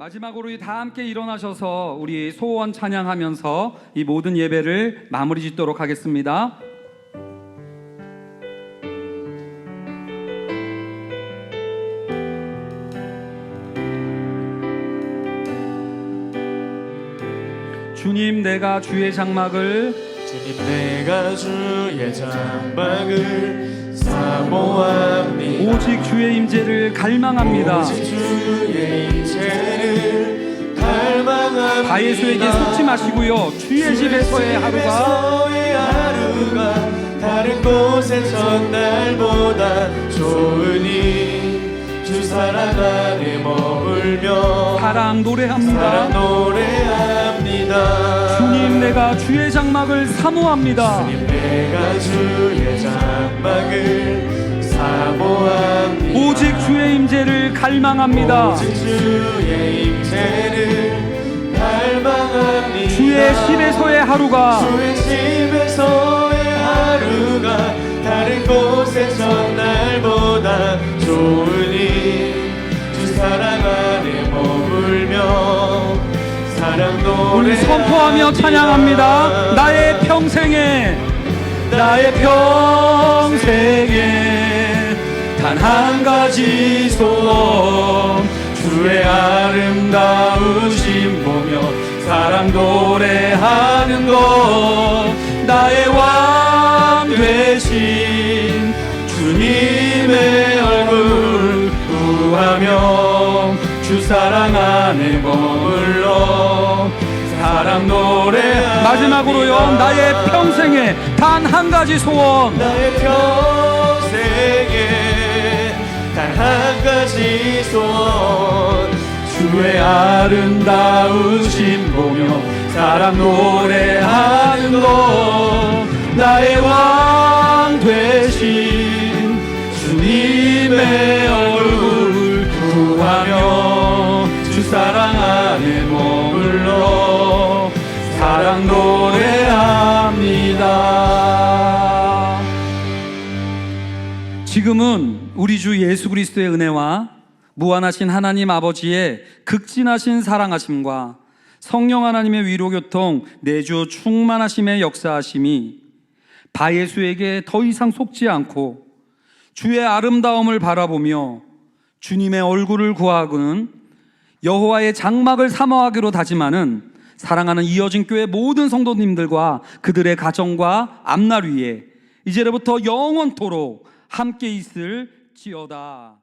마지막으로 다 함께 일어나셔서 우리 소원 찬양하면서 이 모든 예배를 마무리 짓도록 하겠습니다. 주님 내가 주의 장막을 주님 내가 주의 장막을 사모합니다 오직 주의 임재를 갈망합니다. 오직 주의 임재를 갈망합니다 바예수에게 속지 마시고요. 주의 집에서의 하루가 하루가 다른 곳의 첫날보다 좋으니 주 사랑 안에 머물며 사랑 노래합니다. 사랑 노래합니다 주님 내가 주의 장막을 사모합니다. 주님 내가 주의 장막을 사모합니다 오직 주의 임재를 갈망합니다. 오직 주의 임재를 갈망합니다 주의 집에서의 하루가 주의 집에서 오늘 선포하며 찬양합니다. 나의 평생에 나의 평생에 단 한 가지 소원. 주의 아름다우심 보며 사랑 노래하는 것. 나의 왕 되신 주님의 얼굴 구하며 주 사랑 안에 머물러 사랑 노래 마지막으로요 나의 평생에 단 한 가지 소원. 나의 평생에 단 한 가지 소원. 주의 아름다우심 보며 사랑 노래하는 것. 나의 왕 되신 주님의 얼굴 구하며 주 사랑 안에 머물러 사랑 노래합니다. 지금은 우리 주 예수 그리스도의 은혜와 무한하신 하나님 아버지의 극진하신 사랑하심과 성령 하나님의 위로 교통 내주 충만하심의 역사하심이 바 예수에게 더 이상 속지 않고 주의 아름다움을 바라보며 주님의 얼굴을 구하고는 여호와의 장막을 사모하기로 다짐하는 사랑하는 이어진 교회 모든 성도님들과 그들의 가정과 앞날 위에 이제로부터 영원토록 함께 있을 지어다.